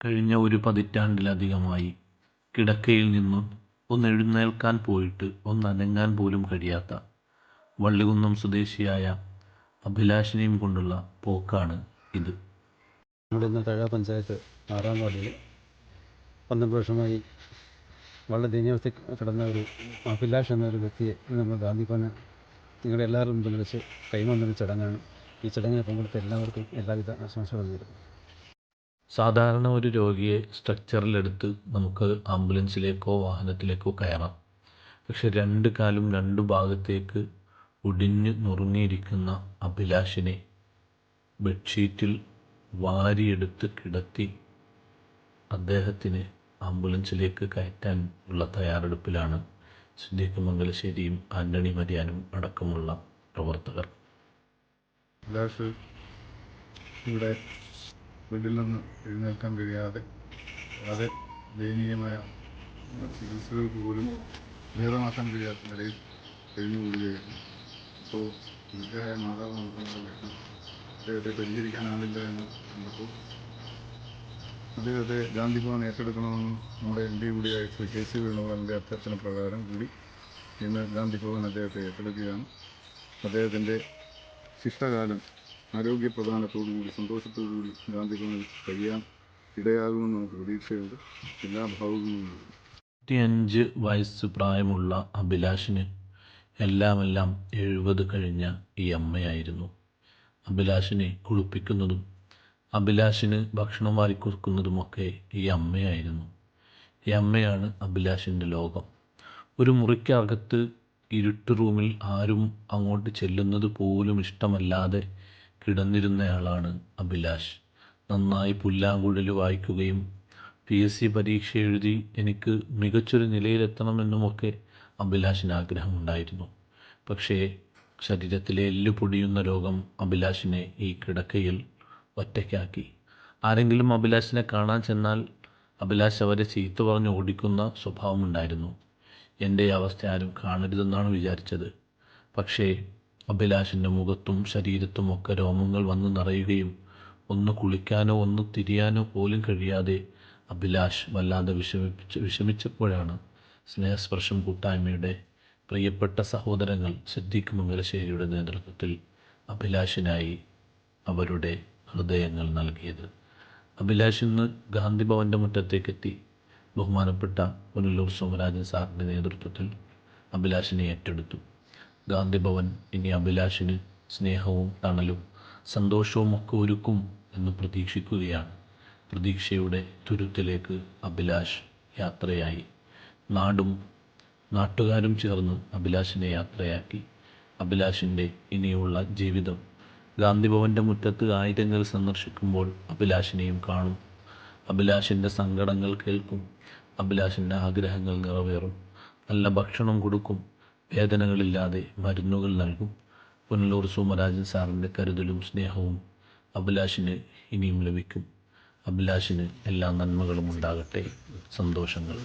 കഴിഞ്ഞ ഒരു പതിറ്റാണ്ടിലധികമായി കിടക്കയിൽ നിന്നും ഒന്ന് എഴുന്നേൽക്കാൻ പോയിട്ട് ഒന്ന് ഒന്നനങ്ങാൻ പോലും കഴിയാത്ത വള്ളികുന്നം സ്വദേശിയായ അഭിലാഷിനെയും കൊണ്ടുള്ള പോക്കാണ് ഇത്. നമ്മുടെ ഇന്ന് തഴ പഞ്ചായത്ത് ആറാം വാർഡിൽ പന്ത്രണ്ട് വർഷമായി വളരെ ദയനീയാവസ്ഥയിൽ കിടന്ന ഒരു അഭിലാഷ് എന്നൊരു വ്യക്തിയെ നമ്മൾ ഗാന്ധി നിങ്ങളുടെ എല്ലാവരും പിന്തുണച്ച് കൈമാറുന്ന ചടങ്ങാണ്. ഈ ചടങ്ങിൽ പങ്കെടുത്ത എല്ലാവർക്കും എല്ലാവിധ ആശംസകളും നേരുന്നു. സാധാരണ ഒരു രോഗിയെ സ്ട്രക്ചറിലെടുത്ത് നമുക്ക് ആംബുലൻസിലേക്കോ വാഹനത്തിലേക്കോ കയറാം. പക്ഷെ രണ്ട് കാലും രണ്ട് ഭാഗത്തേക്ക് ഒടിഞ്ഞ് നുറുങ്ങിയിരിക്കുന്ന അഭിലാഷിനെ ബെഡ്ഷീറ്റിൽ വാരിയെടുത്ത് കിടത്തി അദ്ദേഹത്തിന് ആംബുലൻസിലേക്ക് കയറ്റാൻ ഉള്ള തയ്യാറെടുപ്പിലാണ് സിദ്ദീഖ് മംഗലശ്ശേരിയും ആന്റണി മരിയാനും അടക്കമുള്ള പ്രവർത്തകർ. ഇവിടെ വീട്ടിൽ നിന്ന് എഴുന്നേൽക്കാൻ കഴിയാതെ വളരെ ദയനീയമായ ചികിത്സകൾക്ക് പോലും ഭേദമാക്കാൻ കഴിയാത്ത നിലയിൽ കഴിഞ്ഞുകൂടുകയായിരുന്നു അപ്പോൾ വൃദ്ധയായ മാതാവ് നോക്കുന്നവർക്ക് അദ്ദേഹത്തെ പരിചരിക്കാനാവില്ല എന്ന് കണ്ടപ്പോൾ അദ്ദേഹത്തെ ഗാന്ധി ഭവൻ ഏറ്റെടുക്കണമെന്ന് നമ്മുടെ എം പി കൂടിയായ ശ്രീ കെ സി വേണുഗോപാലിന്റെ അഭ്യർത്ഥന പ്രകാരം കൂടി ഇന്ന് ഗാന്ധി ഭവൻ അദ്ദേഹത്തെ ഏറ്റെടുക്കുകയാണ്. അദ്ദേഹത്തിന്റെ ശിഷ്ടകാലം ആരോഗ്യപ്രധാനത്തോടുകൂടി സന്തോഷത്തോടുകൂടി ഗാന്ധി ഭവനിൽ കഴിയാൻ ഇടയാകുമെന്ന് നമുക്ക് പ്രതീക്ഷയുണ്ട്. എല്ലാ ഭാവുകങ്ങളും അഞ്ച് വയസ്സ് പ്രായമുള്ള അഭിലാഷിന് എല്ലാമെല്ലാം എഴുപത് കഴിഞ്ഞ ഈ അമ്മയായിരുന്നു. അഭിലാഷിനെ കുളിപ്പിക്കുന്നതും അഭിലാഷിന് ഭക്ഷണം വാരിക്കൊടുക്കുന്നതുമൊക്കെ ഈ അമ്മയായിരുന്നു. ഈ അമ്മയാണ് അഭിലാഷിന്റെ ലോകം. ഒരു മുറിക്കകത്ത് ഇരുട്ട് റൂമിൽ ആരും അങ്ങോട്ട് ചെല്ലുന്നത് പോലും ഇഷ്ടമല്ലാതെ കിടന്നിരുന്നയാളാണ് അഭിലാഷ്. നന്നായി പുല്ലാങ്കുഴൽ വായിക്കുകയും പി എസ് സി പരീക്ഷ എഴുതി എനിക്ക് മികച്ചൊരു നിലയിലെത്തണമെന്നുമൊക്കെ അഭിലാഷിന് ആഗ്രഹമുണ്ടായിരുന്നു. പക്ഷേ ശരീരത്തിലെ എല്ല് പൊടിയുന്ന രോഗം അഭിലാഷിനെ ഈ കിടക്കയിൽ ഒറ്റയ്ക്കാക്കി. ആരെങ്കിലും അഭിലാഷിനെ കാണാൻ ചെന്നാൽ അഭിലാഷ് അവരെ ചീത്ത പറഞ്ഞ് ഓടിക്കുന്ന സ്വഭാവമുണ്ടായിരുന്നു. എന്റെ അവസ്ഥ ആരും കാണരുതെന്നാണ് വിചാരിച്ചത്. പക്ഷേ അഭിലാഷിന്റെ മുഖത്തും ശരീരത്തും ഒക്കെ രോമങ്ങൾ വന്ന് നിറയുകയും ഒന്ന് കുളിക്കാനോ ഒന്ന് തിരിയാനോ പോലും കഴിയാതെ അഭിലാഷ് വല്ലാതെ വിഷമിപ്പിച്ച് വിഷമിച്ചപ്പോഴാണ് സ്നേഹസ്പർശം കൂട്ടായ്മയുടെ പ്രിയപ്പെട്ട സഹോദരങ്ങൾ സിദ്ദീഖ് മംഗലശ്ശേരിയുടെ നേതൃത്വത്തിൽ അഭിലാഷിനായി അവരുടെ ഹൃദയങ്ങൾ നൽകിയത്. അഭിലാഷ് ഇന്ന് ഗാന്ധി ഭവന്റെ മുറ്റത്തേക്കെത്തി. ബഹുമാനപ്പെട്ട പുനലൂർ സോമരാജൻ സാറിന്റെ നേതൃത്വത്തിൽ അഭിലാഷിനെ ഏറ്റെടുത്തു. ഗാന്ധി ഭവൻ ഇനി അഭിലാഷിന് സ്നേഹവും തണലും സന്തോഷവും ഒക്കെ ഒരുക്കും എന്ന് പ്രതീക്ഷിക്കുകയാണ്. പ്രതീക്ഷയുടെ തുരുത്തിലേക്ക് അഭിലാഷ് യാത്രയായി. നാടും നാട്ടുകാരും ചേർന്ന് അഭിലാഷിനെ യാത്രയാക്കി. അഭിലാഷിന്റെ ഇനിയുള്ള ജീവിതം. ഗാന്ധിഭവന്റെ മുറ്റത്ത് ആയിരങ്ങൾ സന്ദർശിക്കുമ്പോൾ അഭിലാഷിനെയും കാണും. അഭിലാഷിന്റെ സങ്കടങ്ങൾ കേൾക്കും. അഭിലാഷിന്റെ ആഗ്രഹങ്ങൾ നിറവേറും. നല്ല ഭക്ഷണം കൊടുക്കും. വേദനകളില്ലാതെ മരുന്നുകൾ നൽകും. പുനലൂർ സോമരാജൻ സാറിന്റെ കരുതലും സ്നേഹവും അഭിലാഷിന് ഇനിയും ലഭിക്കും. അഭിലാഷിന് എല്ലാ നന്മകളും ഉണ്ടാകട്ടെ. സന്തോഷങ്ങൾ.